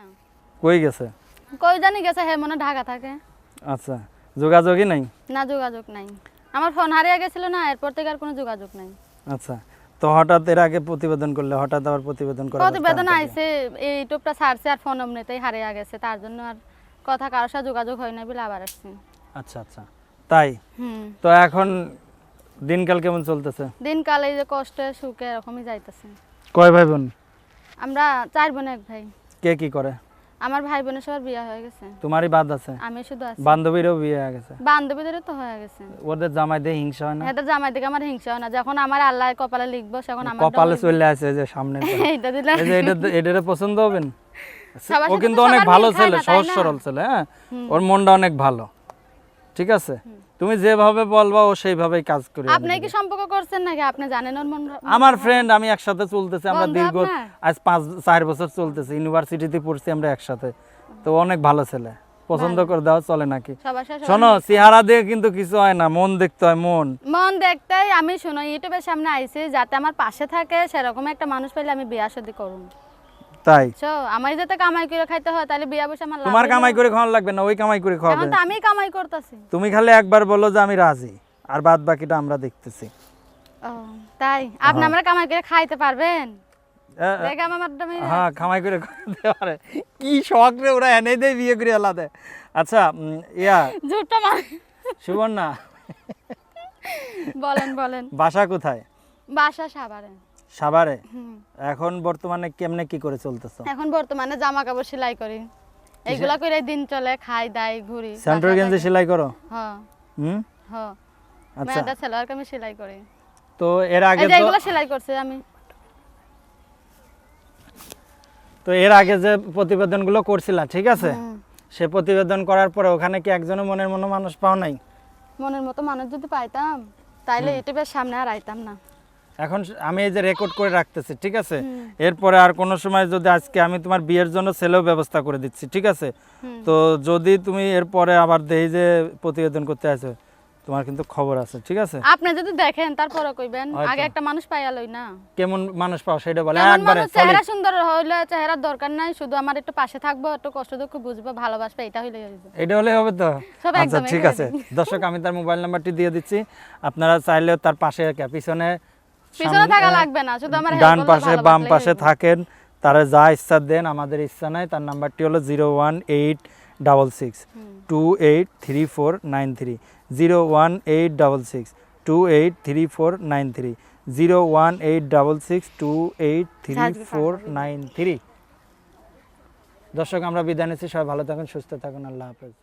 না। কই গেছে? কই জানি গেছে হে মনে ঢাকা থাকে। আচ্ছা যোগাযোগই নাই? না যোগাযোগ নাই। আমার ফোন হারিয়ে গেছিল না এরপর থেকে আর কোনো যোগাযোগ নাই। আচ্ছা তো হঠাৎ এর আগে প্রতিবেদন করলে হঠাৎ আবার প্রতিবেদন করা প্রতিবেদন আইছে এই ইউটিউবটা ছাড়ছে আর ফোন এমনিতেই হারিয়ে গেছে তার জন্য আর কথা কারোর সাথে যোগাযোগ হয় না বলে আবার আসছি। আচ্ছা আচ্ছা তাই? হুম। তো এখন দিনকাল কেমন চলতেছে? দিনকাল এই যে কষ্টে সুখে এরকমই যাইতেছে। কয় ভাই বোন? আমরা চার বোন এক ভাই। কে কি করে? আমার ভাই বোনের সবার বিয়ে হয়ে গেছে। তোমারই বাদ আছে? আমি শুধু আছি। বান্ধবীরও বিয়ে হয়ে গেছে? বান্ধবীদেরও তো হয়ে গেছে। ওদের জামাই দিয়ে হিংসা হয় না? এটা জামাই দিকে আমার হিংসা হয় না। যখন আমার আল্লাহ কপালে লিখব সেখন আমার কপালে চলে আসে যে সামনে এইটা দিলে এই যে এটা এটারে পছন্দ হবেন? ও কিন্তু অনেক ভালো ছেলে সহজ সরল ছেলে হ্যাঁ? ওর মনটা অনেক ভালো। ঠিক আছে? তুমি যেভাবে বলবা ও সেইভাবেই কাজ করে আপনি কি সম্পর্ক করছেন নাকি? আপনি জানেন ওর মন আমার ফ্রেন্ড আমি একসাথে চলতেছি আমরা দীর্ঘ আজ পাঁচ চার বছর চলতেছি ইউনিভার্সিটিতে পড়ছি আমরা একসাথে। তো অনেক ভালো ছেলে। পছন্দ করে দেওয়া চলে নাকি? শোনো চেহারা দিয়ে কিন্তু কিছু হয় না মন দেখতে হয় মন। মন দেখতেই আমি শুনো ইউটিউবের সামনে আইছি যাতে আমার পাশে থাকে সেরকম একটা মানুষ পেলে আমি বিয়া শাদী করুন তাই? আমার যাতে কামাই করে খাইতে হয় তাহলে বিয়া বসে আমার তোমার কামাই করে খাওয়ানো লাগবে না ওই কামাই করে খাওয়াবে। এখন তো আমি কামাই করতেছি। তুমি খালি একবার বলো যে আমি রাজি আর বাদ বাকিটা আমরা দেখতেছি। তাই? আপনি আমরা কামাই করে খাইতে পারবেন? হ্যাঁ কামাই করে দিতে পারে। কি শখ রে ওরা এনে দেয় বিয়ে করে আলাদা। আচ্ছা ইয়া ঝুটটা মার। সুবর্ণা। বলেন বলেন। বাসা কোথায়? বাসা সাবারে সাভারে এখন বর্তমানে কেমনে কি করে চলতেছো? এখন বর্তমানে জামা কাপড় সেলাই করি। এইগুলা করে দিন চলে খাই দাই ঘুরি সেন্টার গেঞ্জি সেলাই করো? হ্যাঁ হুম? হ্যাঁ আচ্ছা। মেয়েটা সেলোয়ার কামিজ সেলাই করি। তো এর আগে তো এগুলো সেলাই করছি আমি। তো এর আগে যে প্রতিবেদনগুলো করছিলা ঠিক আছে? সে প্রতিবেদন করার পরে ওখানে কি একজনের মনের মনো মানুষ পাও নাই? মনের মতো মানুষ যদি পাইতাম তাইলে ইউটিউবের সামনে আর আইতাম না। এখন আমি এই যে রেকর্ড করে রাখতেছি ঠিক আছে? এরপরে আর কোনো সময় যদি আজকে আমি তোমার বিয়ের জন্য ছেলেও ব্যবস্থা করে দিচ্ছি ঠিক আছে? তো যদি তুমি এরপরে আবার দেই যে প্রতিবেদন করতে আসো তোমার কিন্তু খবর আছে ঠিক আছে? আপনি যদি দেখেন তারপরে কইবেন আগে একটা মানুষ পাইয়া লই না। কেমন মানুষ পাও সেটা বলে? একবারে চেহারা সুন্দর হইলে চেহারার দরকার নাই শুধু আমার একটু পাশে থাকব একটু কষ্ট দুঃখ বুঝব ভালোবাসবে এটা হইলে হইবে। এটা হলে হবে তো? আচ্ছা ঠিক আছে। দর্শক আমি তার মোবাইল নাম্বারটি দিয়ে দিচ্ছি। আপনারা চাইলেও তার পাশে পিছনে পিছনে থাকা লাগবে না শুধু আমার ডান পাশে বাম পাশে থাকেন তারা যা ইচ্ছা দেন আমাদের ইচ্ছা নাই তার নাম্বারটি হলো zero one eight double six two eight three four nine three zero one eight double six two eight three four nine three zero one eight double six two eight three four nine three দর্শক আমরা বিদায় নিচ্ছি সবাই ভালো থাকুন সুস্থ থাকুন আল্লাহ হাফেজ।